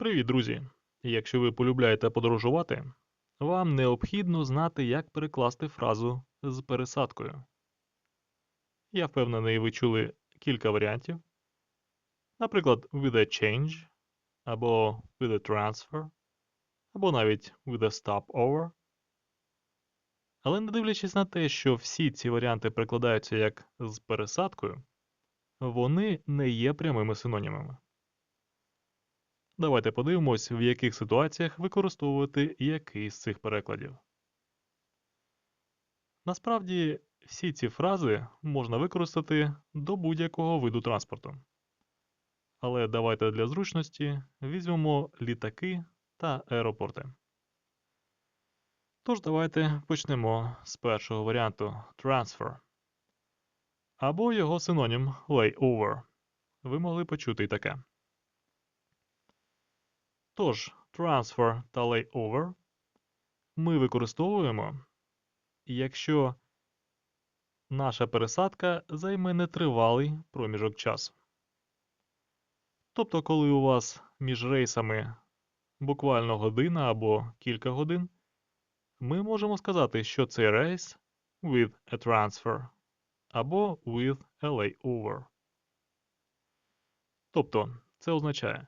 Привіт, друзі! Якщо ви полюбляєте подорожувати, вам необхідно знати, як перекласти фразу з пересадкою. Я впевнений, ви чули кілька варіантів. Наприклад, with a change, або with a transfer, або навіть with a stopover. Але не дивлячись на те, що всі ці варіанти перекладаються як з пересадкою, вони не є прямими синонімами. Давайте подивимось, в яких ситуаціях використовувати який з цих перекладів. Насправді, всі ці фрази можна використати до будь-якого виду транспорту. Але давайте для зручності візьмемо літаки та аеропорти. Тож давайте почнемо з першого варіанту transfer. Або його синонім layover. Ви могли почути і таке. Тож, transfer та layover ми використовуємо, якщо наша пересадка займе нетривалий проміжок часу. Тобто, коли у вас між рейсами буквально година або кілька годин, ми можемо сказати, що цей рейс with a transfer або with a layover. Тобто, це означає,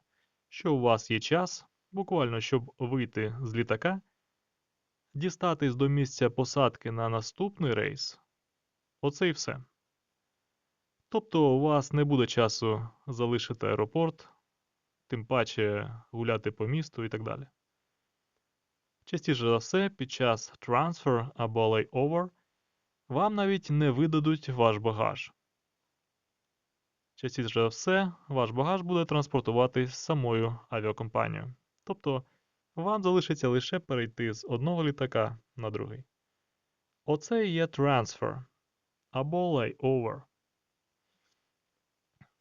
що у вас є час, буквально щоб вийти з літака, дістатись до місця посадки на наступний рейс. Оце і все. Тобто у вас не буде часу залишити аеропорт, тим паче гуляти по місту і так далі. Частіше за все, під час transfer або layover вам навіть не видадуть ваш багаж. Частіше за все, ваш багаж буде транспортуватись самою авіакомпанією. Тобто вам залишиться лише перейти з одного літака на другий. Оце і є transfer або layover.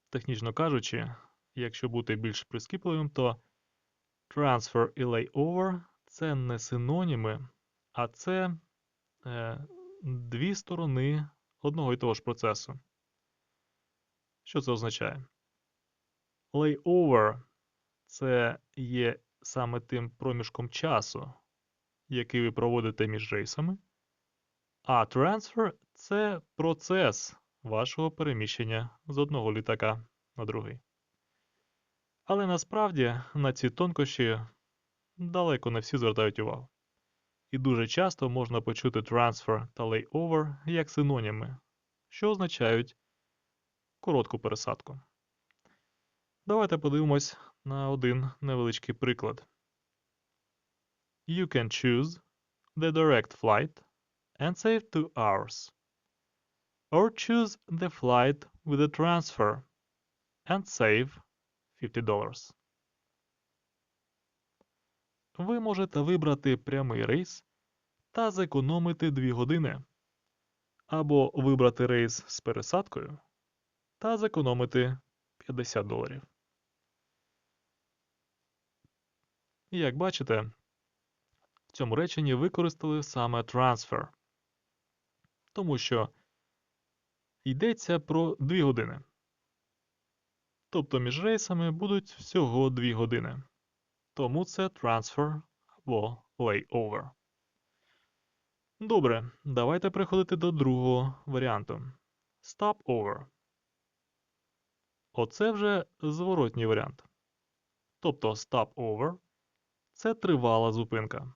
Технічно кажучи, якщо бути більш прискіпливим, то transfer і layover це не синоніми, а це е, дві сторони одного і того ж процесу. Що це означає? Layover це є саме тим проміжком часу, який ви проводите між рейсами, а transfer це процес вашого переміщення з одного літака на другий. Але насправді на ці тонкощі далеко не всі звертають увагу. І дуже часто можна почути transfer та layover як синоніми, що означають коротку пересадку. Давайте подивимось на один невеличкий приклад. You can choose the direct flight and save 2 hours. Or choose the flight with a transfer and save $50. Ви можете вибрати прямий рейс та зекономити 2 години. Або вибрати рейс з пересадкою та зекономити 50 доларів. Як бачите, в цьому реченні використали саме transfer, тому що йдеться про 2 години. Тобто між рейсами будуть всього 2 години. Тому це transfer або layover. Добре, давайте переходити до другого варіанту. Stopover. Оце вже зворотній варіант. Тобто stopover – це тривала зупинка.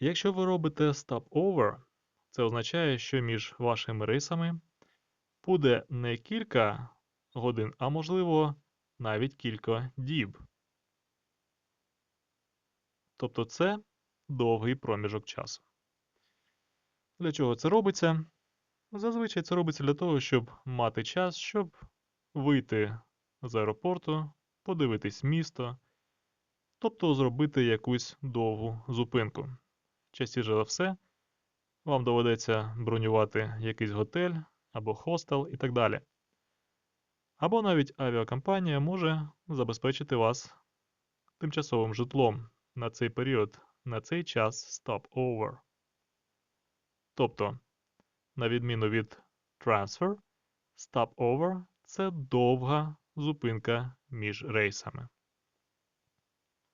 Якщо ви робите stopover, це означає, що між вашими рейсами буде не кілька годин, а можливо навіть кілька діб. Тобто це довгий проміжок часу. Для чого це робиться? Зазвичай це робиться для того, щоб мати час, щоб вийти з аеропорту, подивитись місто, тобто зробити якусь довгу зупинку. Частіше за все, вам доведеться бронювати якийсь готель або хостел і так далі. Або навіть авіакомпанія може забезпечити вас тимчасовим житлом на цей період, на цей час stop-over. Тобто, на відміну від transfer, stop-over це довга зупинка між рейсами.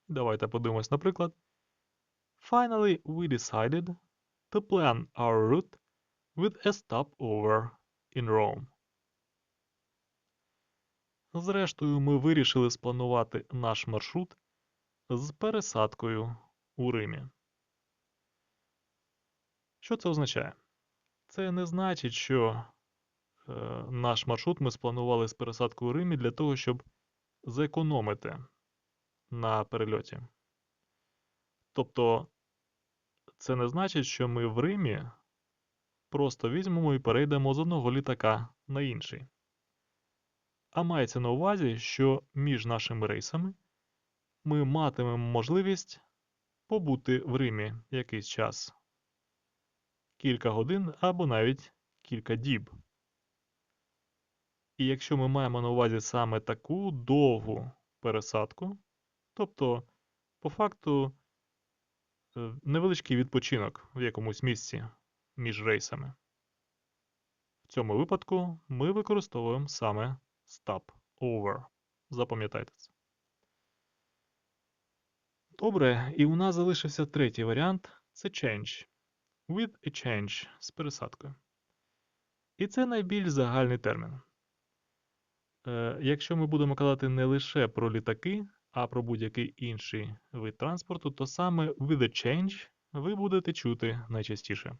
Давайте подивимось, наприклад. Finally, we decided to plan our route with a stopover in Rome. Зрештою, ми вирішили спланувати наш маршрут з пересадкою у Римі. Що це означає? Це не значить, що наш маршрут ми спланували з пересадкою у Римі для того, щоб зекономити на перельоті. Тобто, це не значить, що ми в Римі просто візьмемо і перейдемо з одного літака на інший. А мається на увазі, що між нашими рейсами ми матимемо можливість побути в Римі якийсь час кілька годин або навіть кілька діб. І якщо ми маємо на увазі саме таку довгу пересадку, тобто, по факту, е, невеличкий відпочинок в якомусь місці між рейсами, в цьому випадку ми використовуємо саме stop over. Запам'ятайте це. Добре, і у нас залишився третій варіант це change. With a change з пересадкою. І це найбільш загальний термін. Е, якщо ми будемо казати не лише про літаки, а про будь-який інший вид транспорту, то саме with a change ви будете чути найчастіше.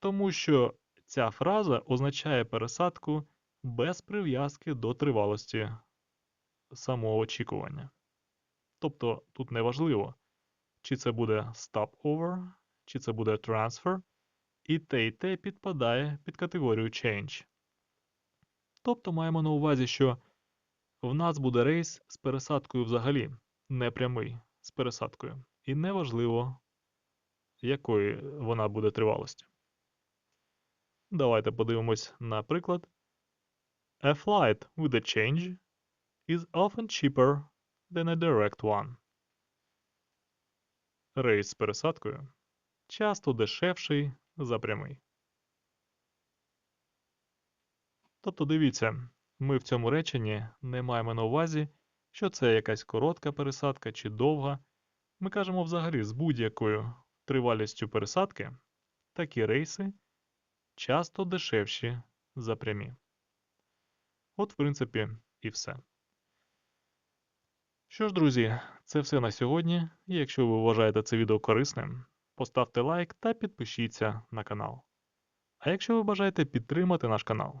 Тому що ця фраза означає пересадку без прив'язки до тривалості самого очікування. Тобто тут не важливо, чи це буде stopover, чи це буде transfer, і те, і те підпадає під категорію change. Тобто маємо на увазі, що в нас буде рейс з пересадкою взагалі, не прямий з пересадкою. І неважливо, якої вона буде тривалості. Давайте подивимось на приклад. A flight with a change is often cheaper than a direct one. Рейс з пересадкою часто дешевший за прямий. Тобто дивіться, ми в цьому реченні не маємо на увазі, що це якась коротка пересадка чи довга. Ми кажемо взагалі з будь-якою тривалістю пересадки такі рейси часто дешевші за прямі. От, в принципі, і все. Що ж, друзі, це все на сьогодні. Якщо ви вважаєте це відео корисним, поставте лайк та підпишіться на канал. А якщо ви бажаєте підтримати наш канал,